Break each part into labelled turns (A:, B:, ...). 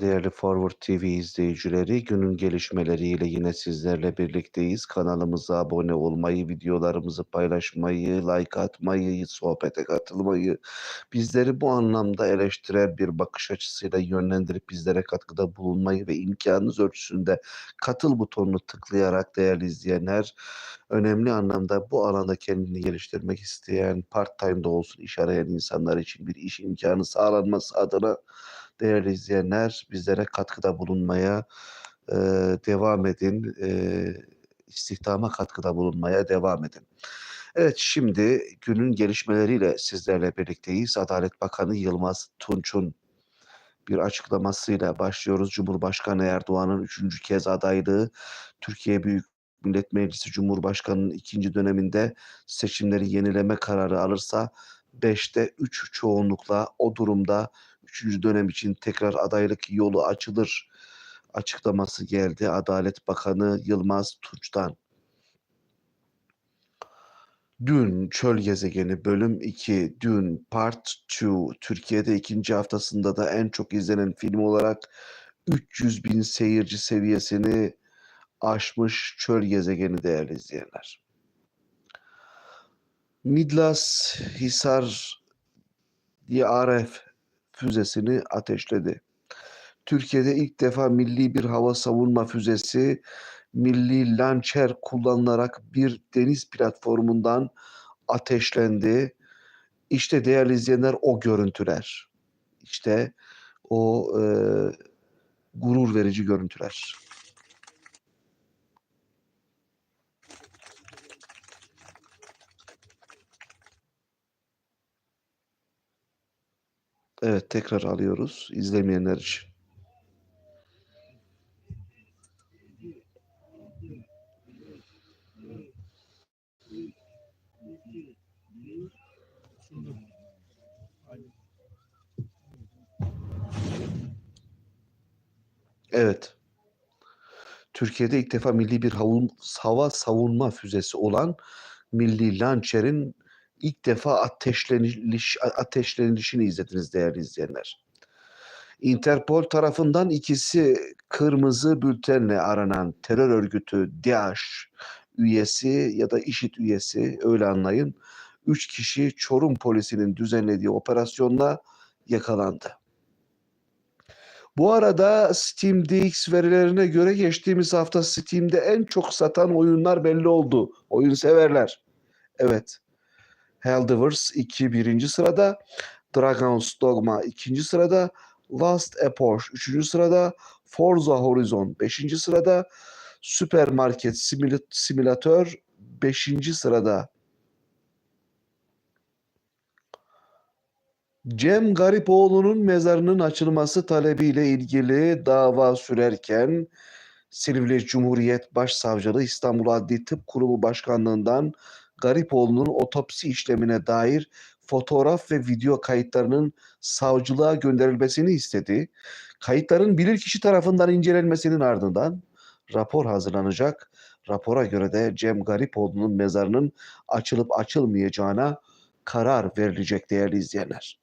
A: Değerli Forward TV izleyicileri, günün gelişmeleriyle yine sizlerle birlikteyiz. Kanalımıza abone olmayı, videolarımızı paylaşmayı, like atmayı, sohbete katılmayı, bizleri bu anlamda eleştirel bir bakış açısıyla yönlendirip bizlere katkıda bulunmayı ve imkanınız ölçüsünde katıl butonunu tıklayarak değerli izleyenler, önemli anlamda bu alanda kendini geliştirmek isteyen, part-time'da olsun iş arayan insanlar için bir iş imkanı sağlanması adına değerli izleyenler bizlere katkıda bulunmaya e, devam edin. E, istihdama katkıda bulunmaya devam edin. Evet şimdi günün gelişmeleriyle sizlerle birlikteyiz. Adalet Bakanı Yılmaz Tunç'un bir açıklamasıyla başlıyoruz. Cumhurbaşkanı Erdoğan'ın üçüncü kez adaylığı Türkiye Büyük Millet Meclisi Cumhurbaşkanı'nın ikinci döneminde seçimleri yenileme kararı alırsa 5'te 3 çoğunlukla o durumda üçüncü dönem için tekrar adaylık yolu açılır açıklaması geldi Adalet Bakanı Yılmaz Tunç'tan. Dün Çöl Gezegeni bölüm 2, dün Part 2 Türkiye'de ikinci haftasında da en çok izlenen film olarak 300 bin seyirci seviyesini aşmış Çöl Gezegeni değerli izleyenler. Midlas Hisar DRF füzesini ateşledi. Türkiye'de ilk defa milli bir hava savunma füzesi milli lançer kullanılarak bir deniz platformundan ateşlendi. İşte değerli izleyenler o görüntüler. İşte o e, gurur verici görüntüler. Evet tekrar alıyoruz izlemeyenler için. Evet. Türkiye'de ilk defa milli bir hava savunma füzesi olan Milli Lançer'in ilk defa ateşleniş, ateşlenişini izlediniz değerli izleyenler. Interpol tarafından ikisi kırmızı bültenle aranan terör örgütü DAEŞ üyesi ya da IŞİD üyesi öyle anlayın. Üç kişi Çorum polisinin düzenlediği operasyonla yakalandı. Bu arada Steam DX verilerine göre geçtiğimiz hafta Steam'de en çok satan oyunlar belli oldu. Oyun severler. Evet. Helldivers 2 birinci sırada, Dragon's Dogma ikinci sırada, Last Epoch üçüncü sırada, Forza Horizon beşinci sırada, Supermarket Simülatör beşinci sırada. Cem Garipoğlu'nun mezarının açılması talebiyle ilgili dava sürerken Silivri Cumhuriyet Başsavcılığı İstanbul Adli Tıp Kurumu Başkanlığından Garipoğlu'nun otopsi işlemine dair fotoğraf ve video kayıtlarının savcılığa gönderilmesini istedi. Kayıtların bilirkişi tarafından incelenmesinin ardından rapor hazırlanacak. Rapora göre de Cem Garipoğlu'nun mezarının açılıp açılmayacağına karar verilecek değerli izleyenler.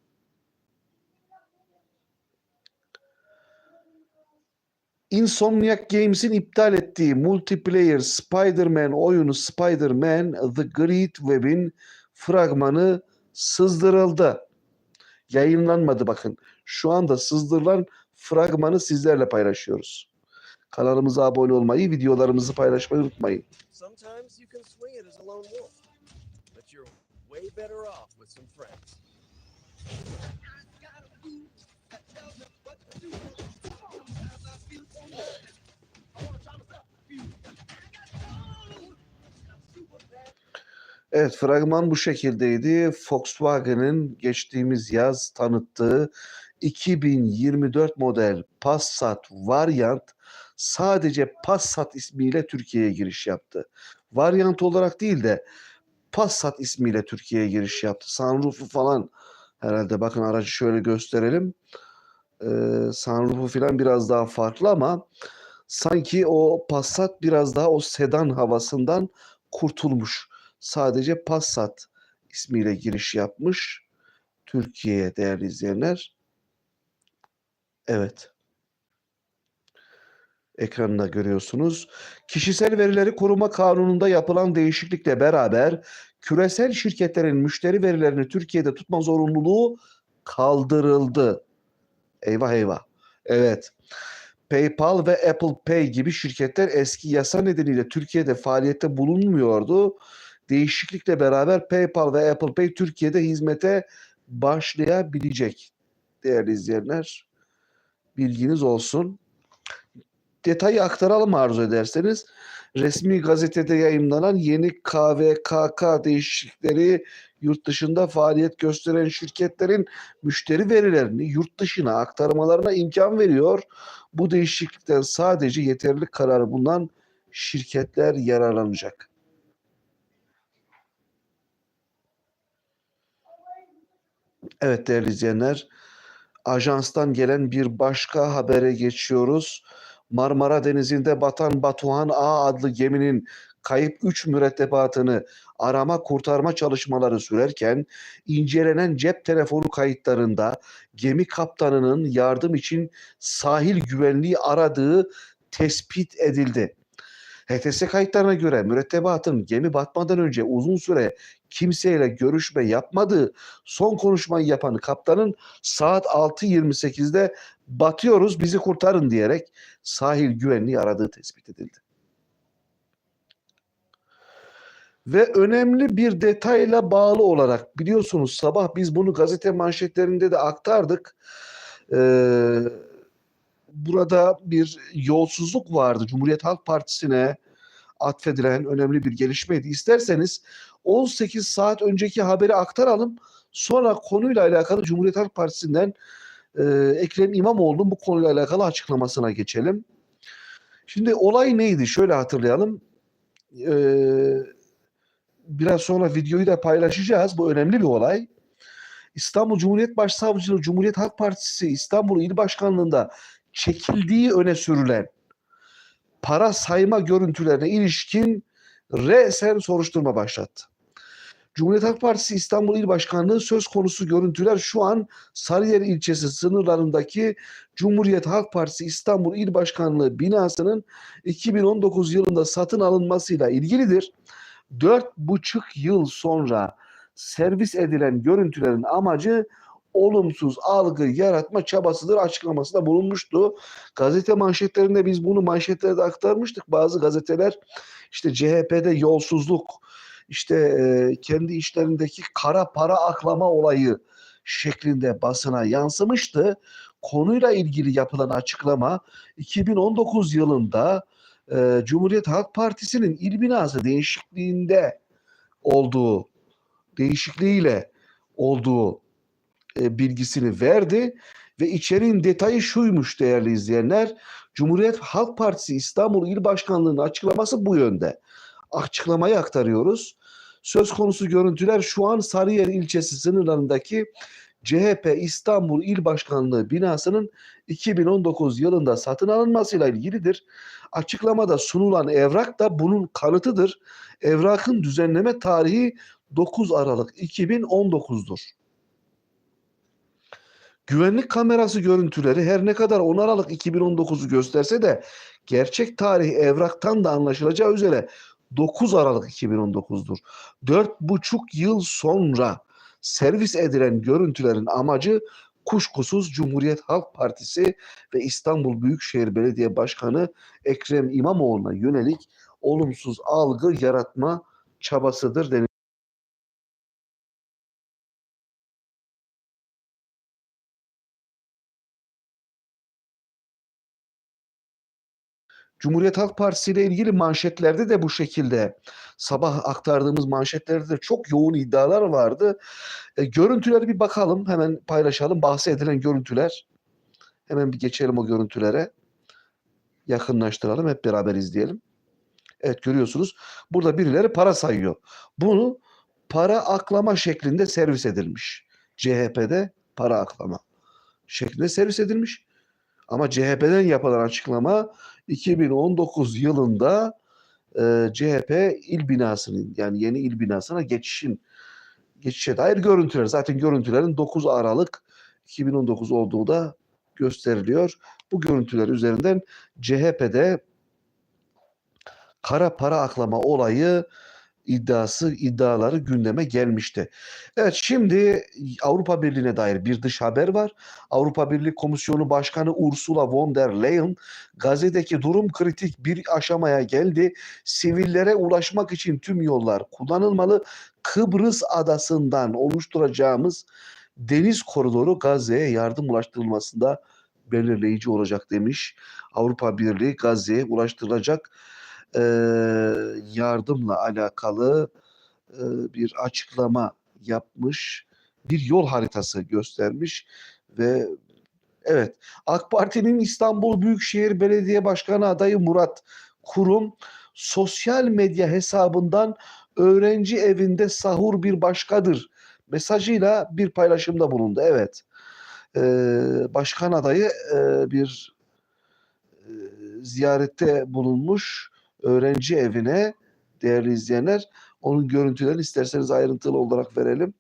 A: Insomniac Games'in iptal ettiği multiplayer Spider-Man oyunu Spider-Man The Great Web'in fragmanı sızdırıldı. Yayınlanmadı bakın. Şu anda sızdırılan fragmanı sizlerle paylaşıyoruz. Kanalımıza abone olmayı, videolarımızı paylaşmayı unutmayın. Evet, fragman bu şekildeydi. Volkswagen'in geçtiğimiz yaz tanıttığı 2024 model Passat Variant sadece Passat ismiyle Türkiye'ye giriş yaptı. Variant olarak değil de Passat ismiyle Türkiye'ye giriş yaptı. Sunroof'u falan herhalde bakın aracı şöyle gösterelim. Ee, sunroof'u falan biraz daha farklı ama sanki o Passat biraz daha o sedan havasından kurtulmuş sadece Passat ismiyle giriş yapmış Türkiye'ye değerli izleyenler. Evet. ekranında görüyorsunuz. Kişisel verileri koruma kanununda yapılan değişiklikle beraber küresel şirketlerin müşteri verilerini Türkiye'de tutma zorunluluğu kaldırıldı. Eyvah eyvah. Evet. PayPal ve Apple Pay gibi şirketler eski yasa nedeniyle Türkiye'de faaliyette bulunmuyordu. Değişiklikle beraber PayPal ve Apple Pay Türkiye'de hizmete başlayabilecek. Değerli izleyenler, bilginiz olsun. Detayı aktaralım arzu ederseniz. Resmi gazetede yayımlanan yeni KVKK değişiklikleri yurt dışında faaliyet gösteren şirketlerin müşteri verilerini yurt dışına aktarmalarına imkan veriyor. Bu değişiklikten sadece yeterli kararı bulunan şirketler yararlanacak. Evet değerli izleyenler, ajanstan gelen bir başka habere geçiyoruz. Marmara Denizi'nde batan Batuhan A adlı geminin kayıp 3 mürettebatını arama kurtarma çalışmaları sürerken incelenen cep telefonu kayıtlarında gemi kaptanının yardım için sahil güvenliği aradığı tespit edildi. HTS kayıtlarına göre mürettebatın gemi batmadan önce uzun süre kimseyle görüşme yapmadığı son konuşmayı yapan kaptanın saat 6.28'de batıyoruz bizi kurtarın diyerek sahil güvenliği aradığı tespit edildi. Ve önemli bir detayla bağlı olarak biliyorsunuz sabah biz bunu gazete manşetlerinde de aktardık. Ee, burada bir yolsuzluk vardı. Cumhuriyet Halk Partisi'ne atfedilen önemli bir gelişmeydi. İsterseniz 18 saat önceki haberi aktaralım. Sonra konuyla alakalı Cumhuriyet Halk Partisi'nden e, Ekrem İmamoğlu'nun bu konuyla alakalı açıklamasına geçelim. Şimdi olay neydi? Şöyle hatırlayalım. Ee, biraz sonra videoyu da paylaşacağız. Bu önemli bir olay. İstanbul Cumhuriyet Başsavcılığı Cumhuriyet Halk Partisi İstanbul İl Başkanlığı'nda çekildiği öne sürülen para sayma görüntülerine ilişkin resen soruşturma başlattı. Cumhuriyet Halk Partisi İstanbul İl Başkanlığı söz konusu görüntüler şu an Sarıyer ilçesi sınırlarındaki Cumhuriyet Halk Partisi İstanbul İl Başkanlığı binasının 2019 yılında satın alınmasıyla ilgilidir. 4,5 yıl sonra servis edilen görüntülerin amacı olumsuz algı yaratma çabasıdır açıklamasında bulunmuştu. Gazete manşetlerinde biz bunu manşetlerde aktarmıştık. Bazı gazeteler işte CHP'de yolsuzluk, işte e, kendi işlerindeki kara para aklama olayı şeklinde basına yansımıştı. Konuyla ilgili yapılan açıklama 2019 yılında e, Cumhuriyet Halk Partisi'nin il binası değişikliğinde olduğu değişikliğiyle olduğu e, bilgisini verdi ve içeriğin detayı şuymuş değerli izleyenler. Cumhuriyet Halk Partisi İstanbul İl Başkanlığı'nın açıklaması bu yönde. Açıklamayı aktarıyoruz. Söz konusu görüntüler şu an Sarıyer ilçesi sınırlarındaki CHP İstanbul İl Başkanlığı binasının 2019 yılında satın alınmasıyla ilgilidir. Açıklamada sunulan evrak da bunun kanıtıdır. Evrakın düzenleme tarihi 9 Aralık 2019'dur. Güvenlik kamerası görüntüleri her ne kadar 10 Aralık 2019'u gösterse de gerçek tarih evraktan da anlaşılacağı üzere 9 Aralık 2019'dur. 4,5 yıl sonra servis edilen görüntülerin amacı kuşkusuz Cumhuriyet Halk Partisi ve İstanbul Büyükşehir Belediye Başkanı Ekrem İmamoğlu'na yönelik olumsuz algı yaratma çabasıdır denir. Cumhuriyet Halk Partisi ile ilgili manşetlerde de bu şekilde sabah aktardığımız manşetlerde de çok yoğun iddialar vardı. E, görüntüleri bir bakalım hemen paylaşalım. Bahsedilen görüntüler. Hemen bir geçelim o görüntülere. Yakınlaştıralım hep beraber izleyelim. Evet görüyorsunuz burada birileri para sayıyor. Bunu para aklama şeklinde servis edilmiş. CHP'de para aklama şeklinde servis edilmiş. Ama CHP'den yapılan açıklama 2019 yılında e, CHP il binasının yani yeni il binasına geçişin geçişe dair görüntüler. Zaten görüntülerin 9 Aralık 2019 olduğu da gösteriliyor. Bu görüntüler üzerinden CHP'de kara para aklama olayı iddiası iddiaları gündeme gelmişti. Evet şimdi Avrupa Birliği'ne dair bir dış haber var. Avrupa Birliği Komisyonu Başkanı Ursula von der Leyen Gazze'deki durum kritik bir aşamaya geldi. Sivillere ulaşmak için tüm yollar kullanılmalı. Kıbrıs adasından oluşturacağımız deniz koridoru Gazze'ye yardım ulaştırılmasında belirleyici olacak demiş. Avrupa Birliği Gazze'ye ulaştırılacak eee, yardımla alakalı eee, bir açıklama yapmış. Bir yol haritası göstermiş ve evet AK Parti'nin İstanbul Büyükşehir Belediye Başkanı adayı Murat Kurum sosyal medya hesabından öğrenci evinde sahur bir başkadır mesajıyla bir paylaşımda bulundu. Evet. Eee, başkan adayı eee, bir eee, ziyarette bulunmuş öğrenci evine değerli izleyenler. Onun görüntülerini isterseniz ayrıntılı olarak verelim.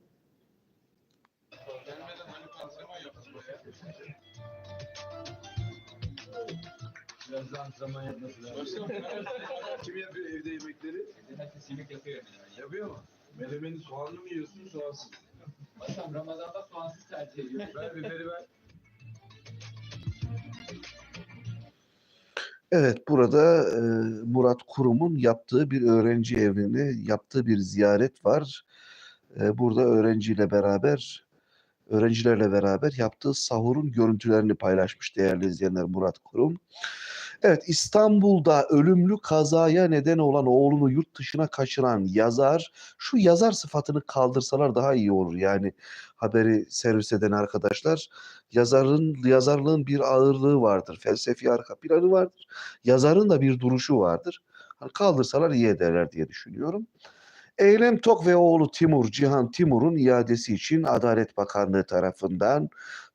B: Kim yapıyor evde yemekleri?
C: Herkes yemek yapıyor.
B: Yapıyor mu? Menemeni soğanlı mı yiyorsun, soğansız?
C: Başkan Ramazan'da soğansız tercih ediyor.
B: Ver biberi ver.
A: Evet burada e, Murat Kurum'un yaptığı bir öğrenci evini yaptığı bir ziyaret var. E, burada öğrenciyle beraber öğrencilerle beraber yaptığı sahurun görüntülerini paylaşmış değerli izleyenler Murat Kurum. Evet İstanbul'da ölümlü kazaya neden olan oğlunu yurt dışına kaçıran yazar şu yazar sıfatını kaldırsalar daha iyi olur. Yani haberi servis eden arkadaşlar yazarın yazarlığın bir ağırlığı vardır. Felsefi arka planı vardır. Yazarın da bir duruşu vardır. Hani kaldırsalar iyi ederler diye düşünüyorum. Eylem Tok ve oğlu Timur, Cihan Timur'un iadesi için Adalet Bakanlığı tarafından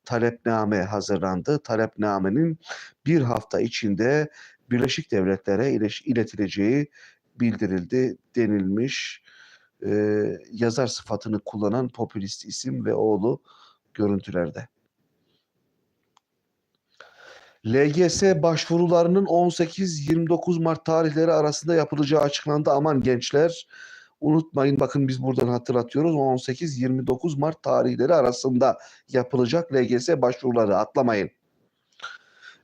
A: talepname hazırlandı. Talepnamenin bir hafta içinde Birleşik Devletler'e iletileceği bildirildi denilmiş. Ee, yazar sıfatını kullanan popülist isim ve oğlu görüntülerde. LGS başvurularının 18-29 Mart tarihleri arasında yapılacağı açıklandı. Aman gençler unutmayın bakın biz buradan hatırlatıyoruz. 18-29 Mart tarihleri arasında yapılacak LGS başvuruları atlamayın.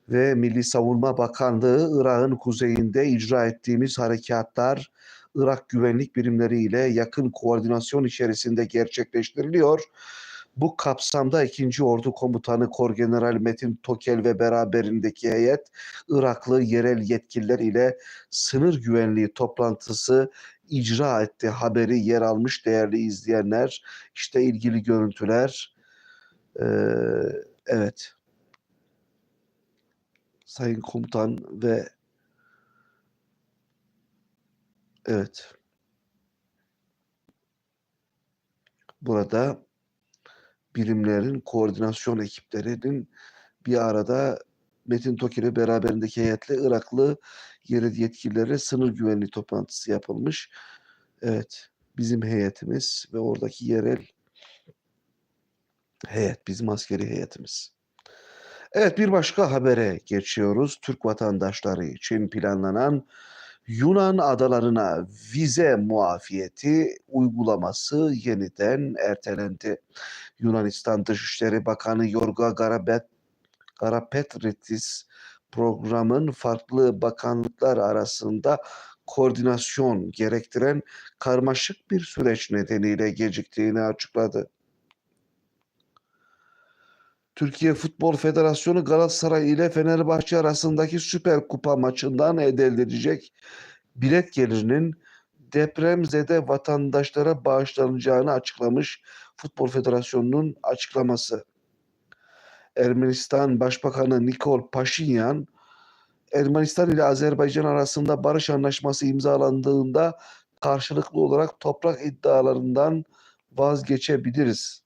A: Ve Milli Savunma Bakanlığı Irak'ın kuzeyinde icra ettiğimiz harekatlar Irak güvenlik birimleri ile yakın koordinasyon içerisinde gerçekleştiriliyor. Bu kapsamda 2. Ordu Komutanı Korgeneral Metin Tokel ve beraberindeki heyet Iraklı yerel yetkililer ile sınır güvenliği toplantısı icra etti. Haberi yer almış değerli izleyenler. İşte ilgili görüntüler. Ee, evet. Sayın Komutan ve evet. Burada birimlerin koordinasyon ekiplerinin bir arada Metin Toker'e beraberindeki heyetle Iraklı yerel yetkililere sınır güvenliği toplantısı yapılmış. Evet, bizim heyetimiz ve oradaki yerel heyet, bizim askeri heyetimiz. Evet, bir başka habere geçiyoruz. Türk vatandaşları için planlanan Yunan adalarına vize muafiyeti uygulaması yeniden ertelendi. Yunanistan Dışişleri Bakanı Yorga Garabet, Garapetridis programın farklı bakanlıklar arasında koordinasyon gerektiren karmaşık bir süreç nedeniyle geciktiğini açıkladı. Türkiye Futbol Federasyonu Galatasaray ile Fenerbahçe arasındaki Süper Kupa maçından elde edilecek bilet gelirinin depremzede vatandaşlara bağışlanacağını açıklamış Futbol Federasyonu'nun açıklaması. Ermenistan Başbakanı Nikol Paşinyan, Ermenistan ile Azerbaycan arasında barış anlaşması imzalandığında karşılıklı olarak toprak iddialarından vazgeçebiliriz.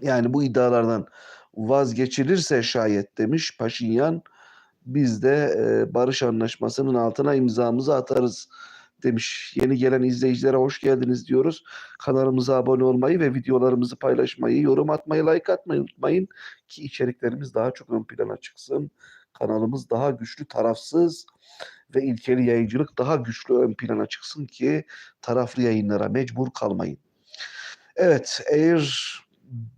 A: Yani bu iddialardan vazgeçilirse şayet demiş Paşinyan biz de barış anlaşmasının altına imzamızı atarız demiş. Yeni gelen izleyicilere hoş geldiniz diyoruz. Kanalımıza abone olmayı ve videolarımızı paylaşmayı, yorum atmayı, like atmayı unutmayın ki içeriklerimiz daha çok ön plana çıksın. Kanalımız daha güçlü, tarafsız ve ilkeli yayıncılık daha güçlü ön plana çıksın ki taraflı yayınlara mecbur kalmayın. Evet, Air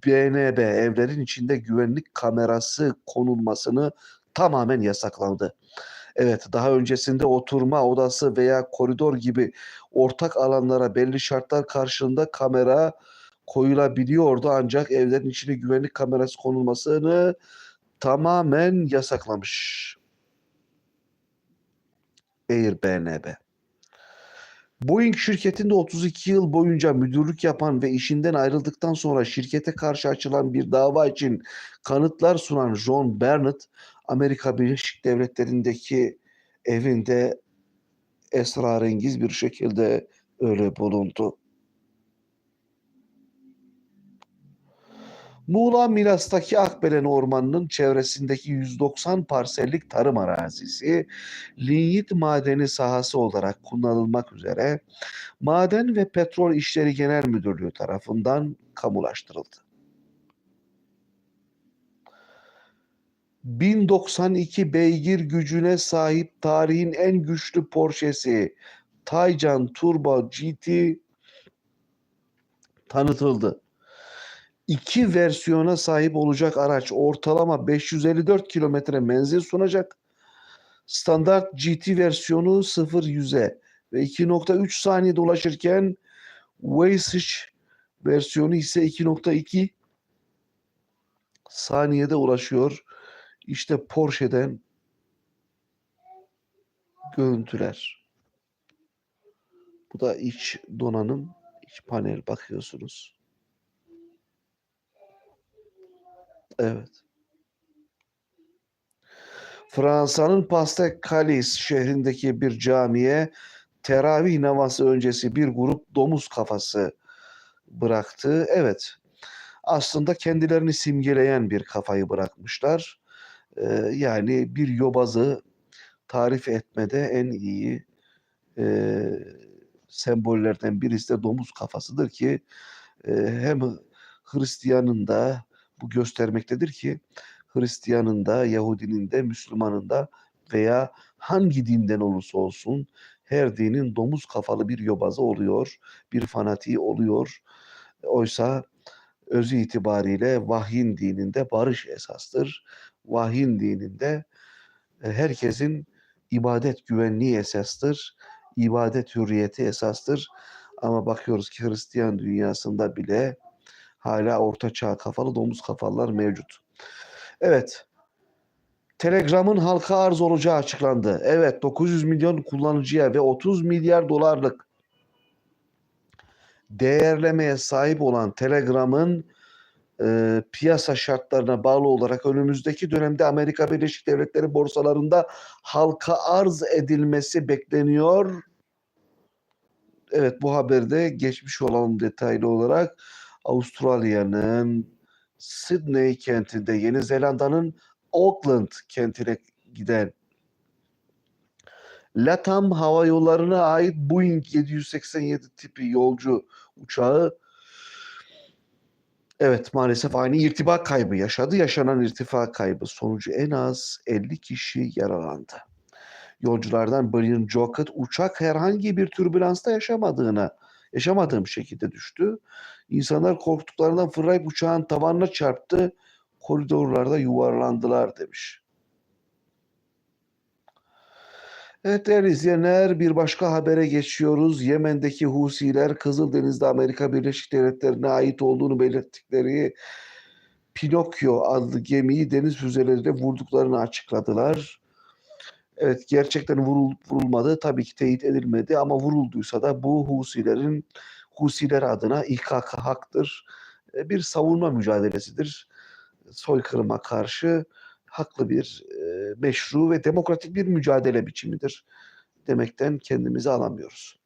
A: BNB evlerin içinde güvenlik kamerası konulmasını tamamen yasakladı. Evet, daha öncesinde oturma odası veya koridor gibi ortak alanlara belli şartlar karşılığında kamera koyulabiliyordu ancak evlerin içine güvenlik kamerası konulmasını tamamen yasaklamış. Airbnb. Boeing şirketinde 32 yıl boyunca müdürlük yapan ve işinden ayrıldıktan sonra şirkete karşı açılan bir dava için kanıtlar sunan John Burnett, Amerika Birleşik Devletleri'ndeki evinde esrarengiz bir şekilde öyle bulundu. Muğla Milas'taki Akbelen Ormanı'nın çevresindeki 190 parsellik tarım arazisi linyit madeni sahası olarak kullanılmak üzere Maden ve Petrol İşleri Genel Müdürlüğü tarafından kamulaştırıldı. 1092 beygir gücüne sahip tarihin en güçlü Porsche'si Taycan Turbo GT tanıtıldı. İki versiyona sahip olacak araç ortalama 554 kilometre menzil sunacak. Standart GT versiyonu 0-100'e ve 2.3 saniyede ulaşırken Wasage versiyonu ise 2.2 saniyede ulaşıyor. İşte Porsche'den görüntüler. Bu da iç donanım, iç panel bakıyorsunuz. Evet. Fransa'nın Pas-de-Calais şehrindeki bir camiye teravih namazı öncesi bir grup domuz kafası bıraktı. Evet. Aslında kendilerini simgeleyen bir kafayı bırakmışlar. Yani bir yobazı tarif etmede en iyi e, sembollerden birisi de domuz kafasıdır ki e, hem Hristiyanın da bu göstermektedir ki Hristiyanın da, Yahudinin de, Müslümanın da veya hangi dinden olursa olsun her dinin domuz kafalı bir yobazı oluyor, bir fanatiği oluyor. Oysa özü itibariyle vahyin dininde barış esastır. Vahyin dininde e, herkesin ibadet güvenliği esastır. ibadet hürriyeti esastır. Ama bakıyoruz ki Hristiyan dünyasında bile hala orta çağ kafalı domuz kafalılar mevcut. Evet. Telegram'ın halka arz olacağı açıklandı. Evet 900 milyon kullanıcıya ve 30 milyar dolarlık değerlemeye sahip olan Telegram'ın e, piyasa şartlarına bağlı olarak önümüzdeki dönemde Amerika Birleşik Devletleri borsalarında halka arz edilmesi bekleniyor. Evet bu haberde geçmiş olalım detaylı olarak. Avustralya'nın Sydney kentinde Yeni Zelanda'nın Auckland kentine giden Latam Hava Yolları'na ait Boeing 787 tipi yolcu uçağı evet maalesef aynı irtibat kaybı yaşadı. Yaşanan irtifa kaybı sonucu en az 50 kişi yaralandı. Yolculardan Brian Jockett uçak herhangi bir türbülansta yaşamadığına yaşamadığım şekilde düştü. İnsanlar korktuklarından fırlayıp uçağın tavanına çarptı. Koridorlarda yuvarlandılar demiş. Evet değerli izleyenler bir başka habere geçiyoruz. Yemen'deki Husiler Kızıldeniz'de Amerika Birleşik Devletleri'ne ait olduğunu belirttikleri Pinokyo adlı gemiyi deniz füzeleriyle vurduklarını açıkladılar. Evet gerçekten vurulup vurulmadı tabii ki teyit edilmedi ama vurulduysa da bu Husilerin Husiler adına İKK haktır. E, Bir savunma mücadelesidir. Soykırıma karşı haklı bir e, meşru ve demokratik bir mücadele biçimidir demekten kendimizi alamıyoruz.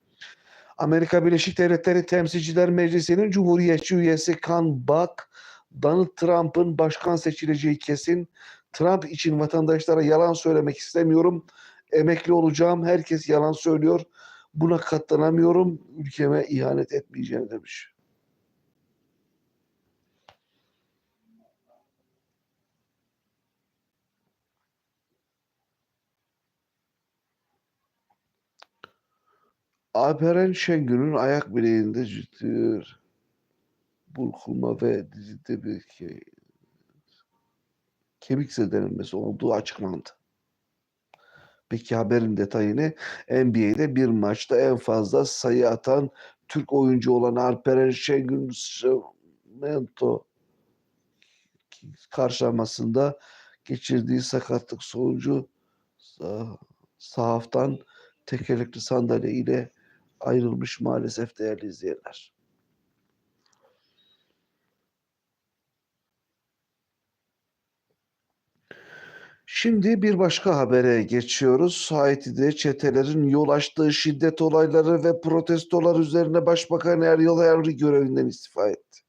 A: Amerika Birleşik Devletleri Temsilciler Meclisi'nin Cumhuriyetçi üyesi Kan Bak, Donald Trump'ın başkan seçileceği kesin. Trump için vatandaşlara yalan söylemek istemiyorum. Emekli olacağım. Herkes yalan söylüyor. Buna katlanamıyorum. Ülkeme ihanet etmeyeceğim demiş. Alperen Şengün'ün ayak bileğinde ciddi burkulma ve dizide bir ke- kemik zedelenmesi olduğu açıklandı. Peki haberin detayını NBA'de bir maçta en fazla sayı atan Türk oyuncu olan Alperen Şengün Sacramento karşılamasında geçirdiği sakatlık sonucu sah- sahaftan tekerlekli sandalye ile ayrılmış maalesef değerli izleyenler. Şimdi bir başka habere geçiyoruz. Haiti'de çetelerin yol açtığı şiddet olayları ve protestolar üzerine Başbakan Ariel Henry görevinden istifa etti.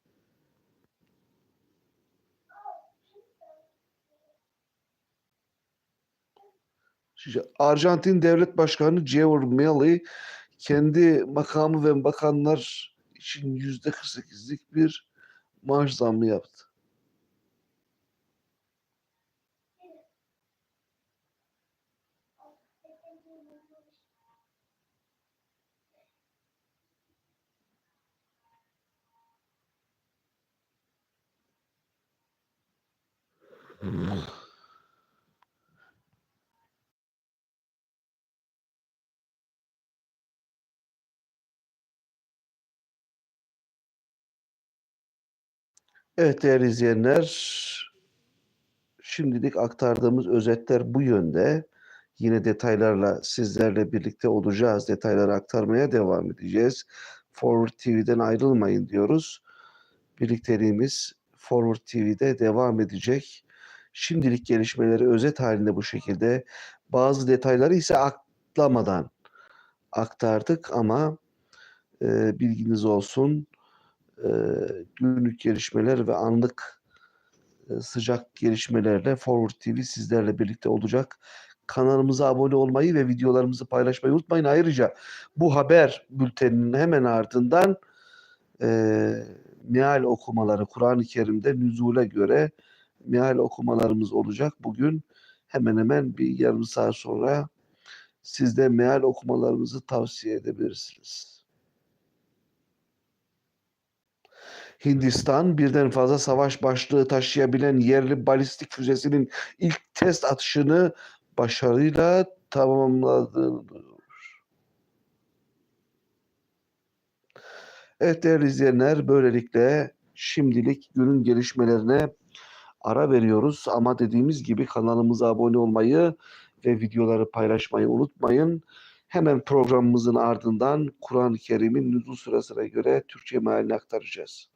A: Arjantin Devlet Başkanı Javier Milei kendi makamı ve bakanlar için yüzde 48'lik bir maaş zammı yaptı. Evet değerli izleyenler, şimdilik aktardığımız özetler bu yönde. Yine detaylarla sizlerle birlikte olacağız. Detayları aktarmaya devam edeceğiz. Forward TV'den ayrılmayın diyoruz. Birlikteliğimiz Forward TV'de devam edecek. Şimdilik gelişmeleri özet halinde bu şekilde. Bazı detayları ise atlamadan aktardık ama e, bilginiz olsun. E, günlük gelişmeler ve anlık e, sıcak gelişmelerle Forward TV sizlerle birlikte olacak. Kanalımıza abone olmayı ve videolarımızı paylaşmayı unutmayın. Ayrıca bu haber bülteninin hemen ardından e, meal okumaları Kur'an-ı Kerim'de nüzule göre meal okumalarımız olacak. Bugün hemen hemen bir yarım saat sonra siz de meal okumalarımızı tavsiye edebilirsiniz. Hindistan birden fazla savaş başlığı taşıyabilen yerli balistik füzesinin ilk test atışını başarıyla tamamladı. Evet değerli izleyenler böylelikle şimdilik günün gelişmelerine ara veriyoruz. Ama dediğimiz gibi kanalımıza abone olmayı ve videoları paylaşmayı unutmayın. Hemen programımızın ardından Kur'an-ı Kerim'in nüzul sırasına göre Türkçe mealini aktaracağız.